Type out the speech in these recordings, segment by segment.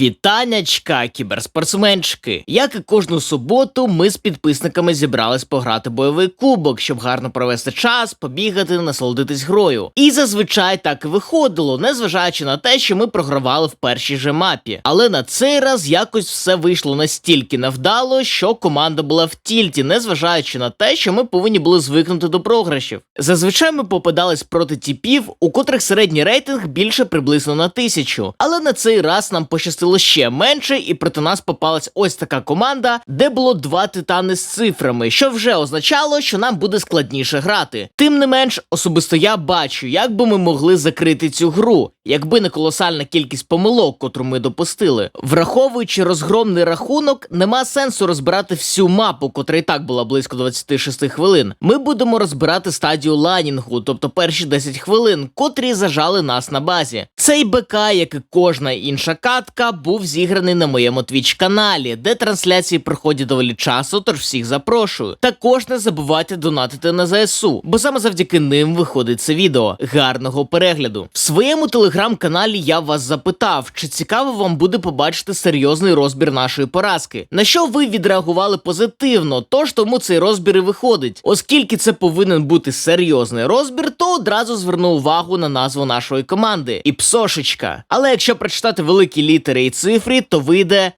Вітанячка, кіберспортсменчики! Як і кожну суботу, ми з підписниками зібрались пограти бойовий кубок, щоб гарно провести час, побігати, насолодитись грою. І зазвичай так і виходило, незважаючи на те, що ми програвали в першій же мапі. Але на цей раз якось все вийшло настільки невдало, що команда була в тільті, незважаючи на те, що ми повинні були звикнути до програшів. Зазвичай ми попадались проти тіпів, у котрих середній рейтинг більше приблизно на тисячу. Але на цей раз нам пощастило ще менше, і проти нас попалась ось така команда, де було два титани з цифрами, що вже означало, що нам буде складніше грати. Тим не менш, особисто я бачу, як би ми могли закрити цю гру, якби не колосальна кількість помилок, котру ми допустили. Враховуючи розгромний рахунок, нема сенсу розбирати всю мапу, котра і так була близько 26 хвилин. Ми будемо розбирати стадію ланінгу, тобто перші 10 хвилин, котрі зажали нас на базі. Цей БК, як і кожна інша катка, був зіграний на моєму твіч каналі, де трансляції проходять доволі часу, тож всіх запрошую. Також не забувайте донатити на ЗСУ, бо саме завдяки ним виходить це відео. Гарного перегляду. В своєму телеграм-каналі я вас запитав, чи цікаво вам буде побачити серйозний розбір нашої поразки. На що ви відреагували позитивно, тож тому цей розбір і виходить. Оскільки це повинен бути серйозний розбір, то одразу зверну увагу на назву нашої команди і псошечка. Але якщо прочитати великі літери і цифри, то вийде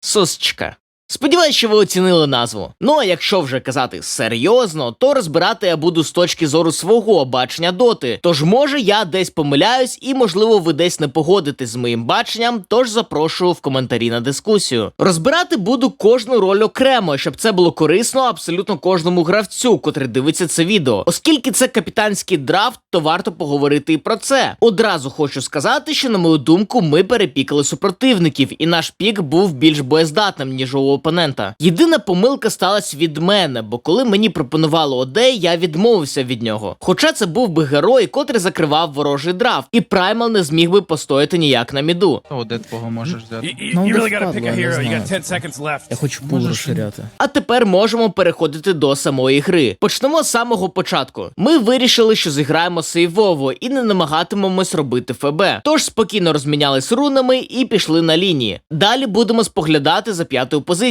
сосочка. Сподіваюсь, що ви оцінили назву. Ну а якщо вже казати серйозно, то розбирати я буду з точки зору свого бачення доти. Тож може я десь помиляюсь, і можливо ви десь не погодитесь з моїм баченням, тож запрошую в коментарі на дискусію. Розбирати буду кожну роль окремо, щоб це було корисно абсолютно кожному гравцю, котрий дивиться це відео. Оскільки це капітанський драфт, то варто поговорити і про це. Одразу хочу сказати, що на мою думку, ми перепікали супротивників, і наш пік був більш боєздатним, ніж у опонента. Єдина помилка сталася від мене, бо коли мені пропонували Одей, я відмовився від нього. Хоча це був би герой, котрий закривав ворожий драфт, і Праймал не зміг би постояти ніяк на міду. О, де твого можеш взяти? Ну, you десь really gotta pick падла, a я не знаю. 10 seconds left. Я хочу пул розширяти. А тепер можемо переходити до самої гри. Почнемо з самого початку. Ми вирішили, що зіграємо сейвово і не намагатимемось робити ФБ. Тож спокійно розмінялись рунами і пішли на лінії. Далі будемо споглядати за п'ятою позицією.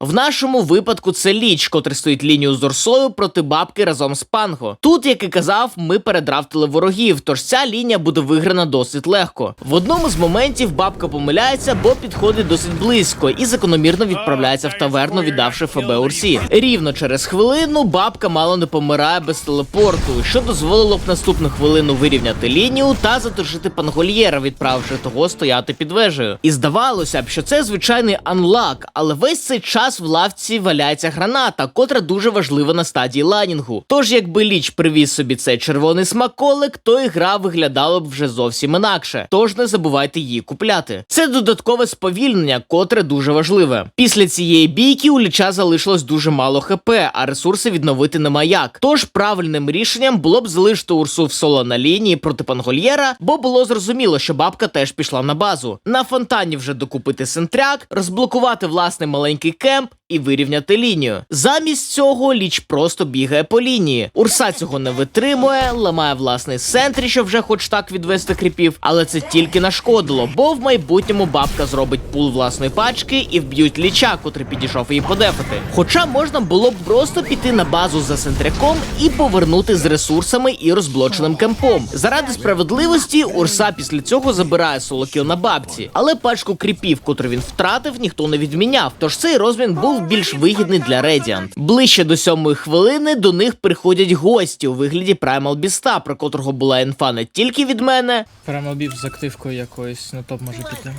В нашому випадку це ліч, котрий стоїть лінію з Орсою проти бабки разом з Панго. Тут, як і казав, ми передрафтили ворогів, тож ця лінія буде виграна досить легко. В одному з моментів бабка помиляється, бо підходить досить близько і закономірно відправляється в таверну, віддавши ФБ Урсі. Рівно через хвилину бабка мало не помирає без телепорту, що дозволило б наступну хвилину вирівняти лінію та затушити пангольєра, відправивши того стояти під вежею. І здавалося б, що це звичайний анлак, але весь цей час в лавці валяється граната, котра дуже важлива на стадії ланінгу. Тож, якби ліч привіз собі цей червоний смаколик, то і виглядала б вже зовсім інакше. Тож не забувайте її купляти. Це додаткове сповільнення, котре дуже важливе. Після цієї бійки у ліча залишилось дуже мало хп, а ресурси відновити нема як. Тож правильним рішенням було б залишити Урсу в соло на лінії проти пангольєра, бо було зрозуміло, що бабка теж пішла на базу. На фонтані вже докупити сентряк, розблокувати власний маленький кемп і вирівняти лінію. Замість цього ліч просто бігає по лінії. Урса цього не витримує, ламає власний сентрі, щоб вже хоч так відвести кріпів, але це тільки нашкодило, бо в майбутньому бабка зробить пул власної пачки і вб'ють ліча, котрий підійшов її подефати. Хоча можна було б просто піти на базу за сентряком і повернути з ресурсами і розблоченим кемпом. Заради справедливості Урса після цього забирає солокіл на бабці, але пачку кріпів, котру він втратив, ніхто не відміняв. Тож цей розмін був більш вигідний для Редіант. Ближче до сьомої хвилини до них приходять гості у вигляді Праймал Біста, про котрого була інфа не тільки від мене, Прямо бів з активкою якоюсь на топ може піти.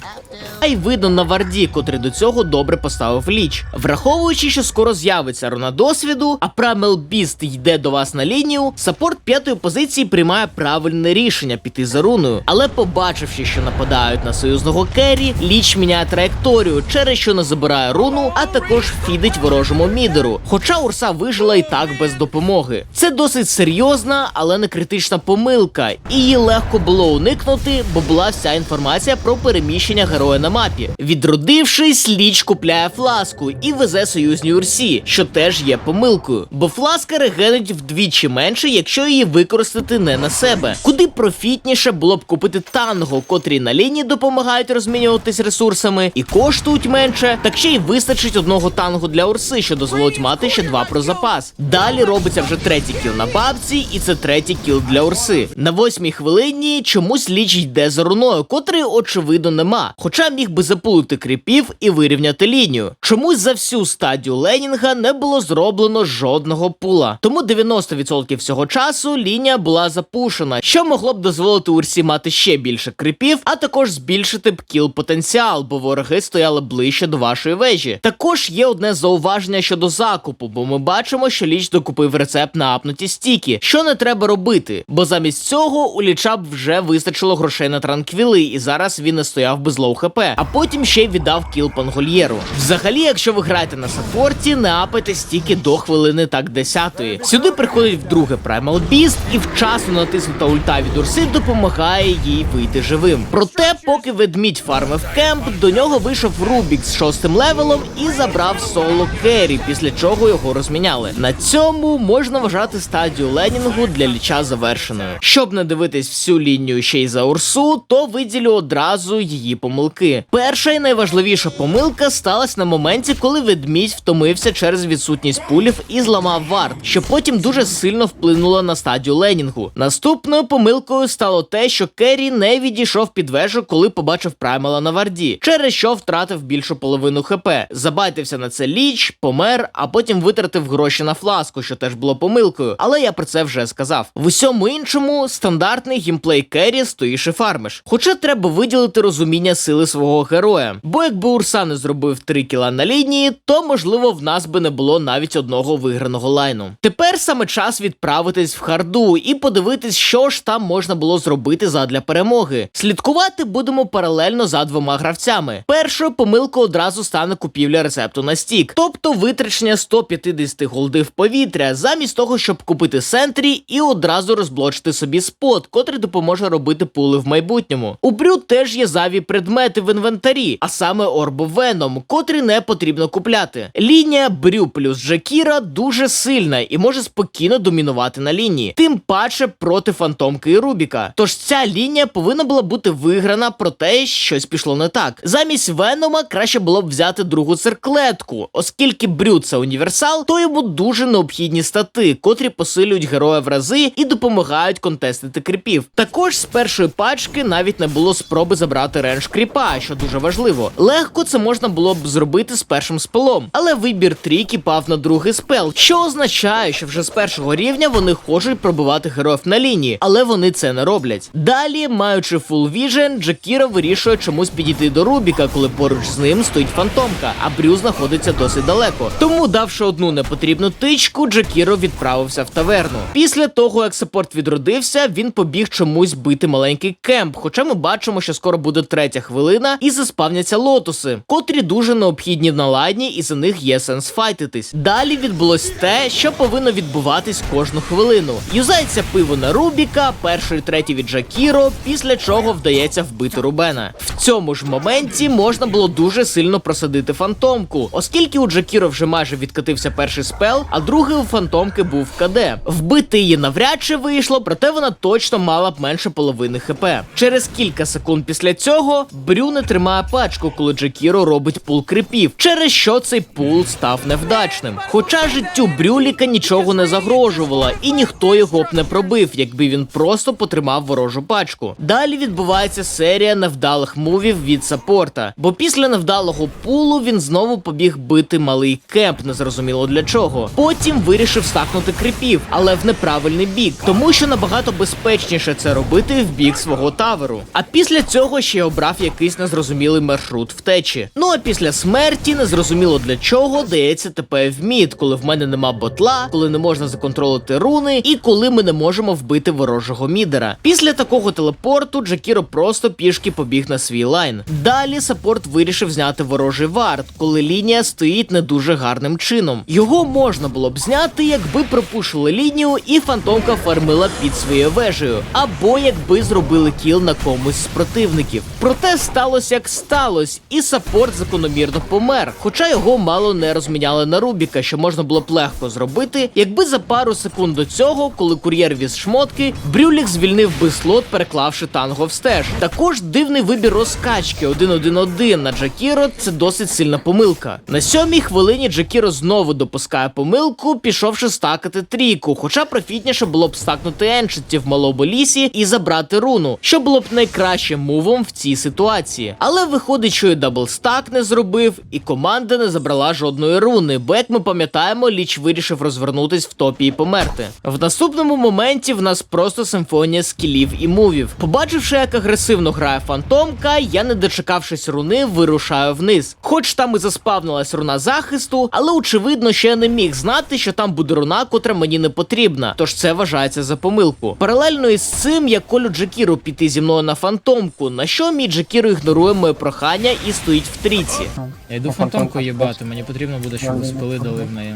а й видно на варді, котрий до цього добре поставив ліч. Враховуючи, що скоро з'явиться руна досвіду, а Primal Beast йде до вас на лінію, саппорт п'ятої позиції приймає правильне рішення піти за руною. Але побачивши, що нападають на союзного керрі, ліч міняє траєкторію, через що не забирає руну руну, а також фідить ворожому мідеру. Хоча Урса вижила і так без допомоги. Це досить серйозна, але не критична помилка, її легко було уникнути, бо була вся інформація про переміщення героя на мапі. Відродившись, ліч купляє фласку і везе союзній Урсі, що теж є помилкою, бо фласка регенить вдвічі менше, якщо її використати не на себе. Куди профітніше було б купити танго, котрі на лінії допомагають розмінюватись ресурсами і коштують менше, так ще й вистачить одного танго для Урси, що дозволить мати ще два про запас. Далі робиться вже третій кіл на бабці, і це третій кіл для Урси. На восьмій хвилині чомусь ліч йде за руною, котрої очевидно нема. Хоча міг би запулити кріпів і вирівняти лінію. Чомусь за всю стадію Ленінга не було зроблено жодного пула. Тому 90% всього часу лінія була запушена, що могло б дозволити Урсі мати ще більше кріпів, а також збільшити б кіл потенціал, бо вороги стояли ближче до вашої вежі. Також є одне зауваження щодо закупу, бо ми бачимо, що ліч докупив рецепт на апнуті стіки, що не треба робити, бо замість цього у ліча б вже вистачило грошей на транквіли, і зараз він не стояв без лоу хп, а потім ще й віддав кіл пангольєру. Взагалі, якщо ви граєте на саппорті, не апайте стіки до хвилини так десятої. Сюди приходить вдруге Primal Beast і вчасно натиснута ульта від Урси допомагає їй вийти живим. Проте, поки ведмідь фармив кемп, до нього вийшов Рубік з шостим левелом і забрав соло Керрі, після чого його розміняли. На цьому можна вважати стадію Ленінгу для ліча завершеною. Щоб не дивитись всю лінію ще й за Урсу, то виділю одразу її помилки. Перша і найважливіша помилка сталася на моменті, коли ведмідь втомився через відсутність пулів і зламав варт, що потім дуже сильно вплинуло на стадію Ленінгу. Наступною помилкою стало те, що Керрі не відійшов під вежу, коли побачив праймала на варді, через що втратив більшу половину хп. Забайтився на це ліч, помер, а потім витратив гроші на фласку, що теж було помилкою. Але я про це вже сказав. В усьому іншому стандартний гімплей Керрі стоїш і фармиш. Хоча треба виділити розуміння сили свого героя. Бо якби Урса не зробив 3 кіла на лінії, то можливо в нас би не було навіть одного виграного лайну. Тепер саме час відправитись в харду і подивитись, що ж там можна було зробити задля перемоги. Слідкувати будемо паралельно за двома гравцями. Першою помилкою одразу стане купівля рецепту на стік, тобто витрачення 150 голди повітря, замість того, щоб купити сентрі і одразу розблочити собі спот, котрий допоможе робити пули в майбутньому. У брю теж є заві предмети в інвентарі, а саме Орбо Веном, котрі не потрібно купляти. Лінія Брю плюс Джакіра дуже сильна і може спокійно домінувати на лінії, тим паче проти фантомки і Рубіка. Тож ця лінія повинна була бути виграна, проте щось пішло не так. Замість Венома краще було б взяти другу цирклетку, оскільки Брю це універсал, то йому дуже необхідні стати, котрі посилюють героя в рази і допомагають контестити кріпів. Також з першої пачки навіть не було спроби забрати ренж кріпа, що дуже важливо. Легко це можна було б зробити з першим спелом, але вибір трійки пав на другий спел, що означає, що вже з першого рівня вони хочуть пробивати героїв на лінії, але вони це не роблять. Далі, маючи фул віжен, Джакіро вирішує чомусь підійти до Рубіка, коли поруч з ним стоїть фантомка, а Брю знаходиться досить далеко. Тому, давши одну непотрібну тичку, Джакіро відправився в таверну. Після того, як саппорт відродився, він побіг чомусь бити маленький кемп. Хоча ми бачимо, що скоро буде третя хвилина, і заспавняться лотоси, котрі дуже необхідні на ладні, і за них є сенс файтитись. Далі відбулось те, що повинно відбуватись кожну хвилину. Юзається пиво на Рубіка, перший, третій від Джакіро, після чого вдається вбити Рубена. В цьому ж моменті можна було дуже сильно просадити фантомку, оскільки у Джакіро вже майже відкатився перший спел, а другий у фантомки був КД. Вбити її навряд чи вийшло, проте вона точно мала б менше половини хп. Через кілька секунд після цього Брю не тримає пачку, коли Джакіро робить пул крипів, через що цей пул став невдачним. Хоча життю Брюліка нічого не загрожувало, і ніхто його б не пробив, якби він просто потримав ворожу пачку. Далі відбувається серія невдалих мувів від саппорта, бо після невдалого пулу він знову побіг бити малий кемп, незрозуміло для чого. Потім вирішив стакнути крипів, але в неправильний бік, тому що набагато безпечніше це робити в бік свого таверу. А після цього ще обрав якийсь незрозумілий маршрут втечі. Ну а після смерті незрозуміло для чого дається ТП в мід, коли в мене нема ботла, коли не можна законтролити руни, і коли ми не можемо вбити ворожого мідера. Після такого телепорту Джакіро просто пішки побіг на свій лайн. Далі саппорт вирішив зняти ворожий вард, варт, коли лінія стоїть не дуже гарним чином. Його можна було б зняти, якби пропушили лінію і фантомка фармила під своєю вежею, або якби зробили кіл на комусь з противників. Проте сталося як сталося, і саппорт закономірно помер. Хоча його мало не розміняли на Рубіка, що можна було б легко зробити, якби за пару секунд до цього, коли кур'єр віз шмотки, Брюлік звільнив би слот, переклавши танго в стеж. Також дивний вибір розкачки 1-1-1 на Джакіро це досить сильна помилка. На сьомій хвилині Джакіро знову допускає помилку, пішовши стакати трійку. Хоча профітніше було б стакнути еншиті в малому лісі і забрати руну, що було б найкращим мувом в цій ситуації. Але виходить, що і даблстак не зробив, і команда не забрала жодної руни, бо як ми пам'ятаємо, ліч вирішив розвернутись в топі і померти. В наступному моменті в нас просто симфонія скілів і мувів. Побачивши, як агресивно грає фантомка, я, не дочекавшись руни, вирушаю вниз. Хоч там і заспавнилась руна захисту, але очевидно, що я не міг знати, що там буде руна, котра мені не потрібна. Тож це вважається за помилку. Паралельно із цим я колю Джекіру піти зі мною на фантомку, на що мій Джекіру ігнорує моє прохання і стоїть в трійці. Я йду фантомку їбати, мені потрібно буде, щоб ви спили дали в неї.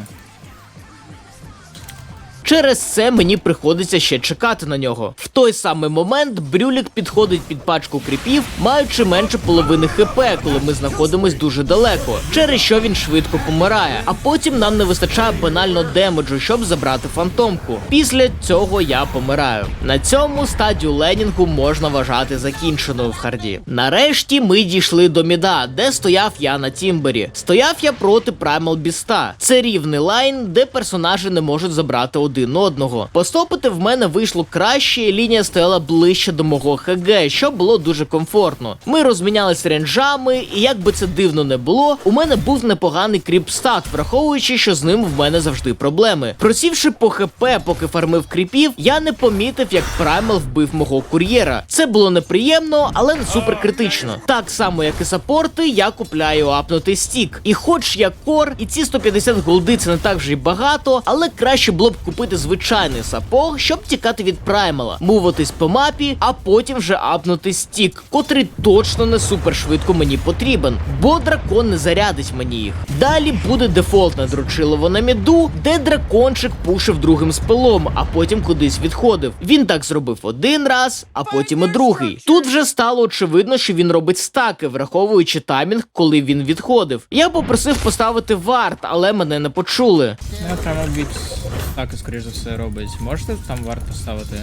Через це мені приходиться ще чекати на нього. В той самий момент Брюлік підходить під пачку кріпів, маючи менше половини хп, коли ми знаходимось дуже далеко, через що він швидко помирає. А потім нам не вистачає банально демеджу, щоб забрати фантомку. Після цього я помираю. На цьому стадію ленінгу можна вважати закінченою в харді. Нарешті ми дійшли до міда, де стояв я на Тімбері. Стояв я проти Primal Біста. Це рівний лайн, де персонажі не можуть забрати один одного. Постопити в мене вийшло краще, і лінія стояла ближче до мого ХГ, що було дуже комфортно. Ми розмінялись ренджами, і як би це дивно не було, у мене був непоганий кріпстат, враховуючи, що з ним в мене завжди проблеми. Просівши по ХП, поки фармив кріпів, я не помітив, як Праймал вбив мого кур'єра. Це було неприємно, але не супер критично. Так само, як і саппорти, я купляю апнутий стік. І хоч я кор, і ці 150 голди це не так вже й багато, але краще було б купити звичайний сапог, щоб тікати від праймала, муватись по мапі, а потім вже апнути стік, котрий точно не супер швидко мені потрібен, бо дракон не зарядить мені їх. Далі буде дефолтне дрочилово на міду, де дракончик пушив другим спелом, а потім кудись відходив. Він так зробив один раз, а потім і другий. Тут вже стало очевидно, що він робить стаки, враховуючи таймінг, коли він відходив. Я попросив поставити варт, але мене не почули. Ну, я прямо від так, скоріш за все, робить. Можете там варт поставити?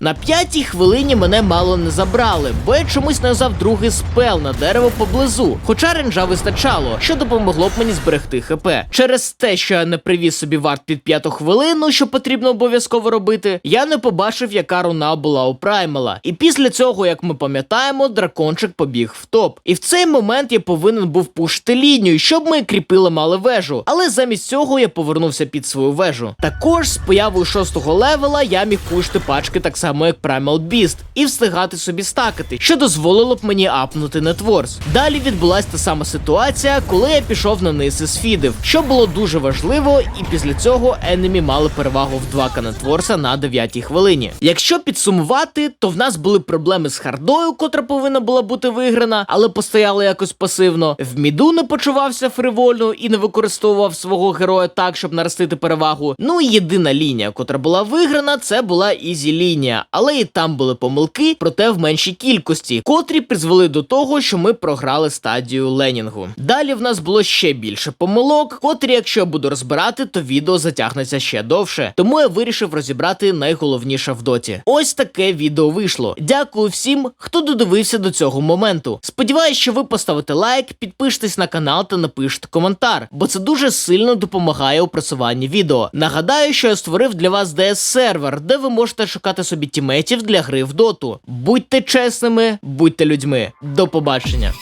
На п'ятій хвилині мене мало не забрали, бо я чомусь не взяв другий спел на дерево поблизу. Хоча ренджа вистачало, що допомогло б мені зберегти ХП. Через те, що я не привіз собі варт під п'яту хвилину, що потрібно обов'язково робити, я не побачив, яка руна була у праймела. І після цього, як ми пам'ятаємо, дракончик побіг в топ. І в цей момент я повинен був пушити лінію, щоб ми кріпили мали вежу. Але замість цього я повернувся під свою вежу. Також з появою шостого левела я міг пушити пачки так само, як Primal Beast, і встигати собі стакати, що дозволило б мені апнути нетворс. Далі відбулася та сама ситуація, коли я пішов на низ і сфідив, що було дуже важливо, і після цього енемі мали перевагу в 2 канетворса на 9 хвилині. Якщо підсумувати, то в нас були проблеми з хардою, котра повинна була бути виграна, але постояла якось пасивно. В міду не почувався фривольно і не використовував свого героя так, щоб наростити перевагу. Ну і єдина лінія, котра була виграна, це була ізі лінія, але і там були помилки, проте в меншій кількості, котрі призвели до того, що ми програли стадію ленінгу. Далі в нас було ще більше помилок, котрі, якщо я буду розбирати, то відео затягнеться ще довше. Тому я вирішив розібрати найголовніше в доті. Ось таке відео вийшло. Дякую всім, хто додивився до цього моменту. Сподіваюсь, що ви поставите лайк, підпишетесь на канал та напишете коментар, бо це дуже сильно допомагає у просуванні відео. Нагадаю, що я створив для вас DS сервер, де ви можете шукати собі тіметів для гри в доту. Будьте чесними, будьте людьми. До побачення.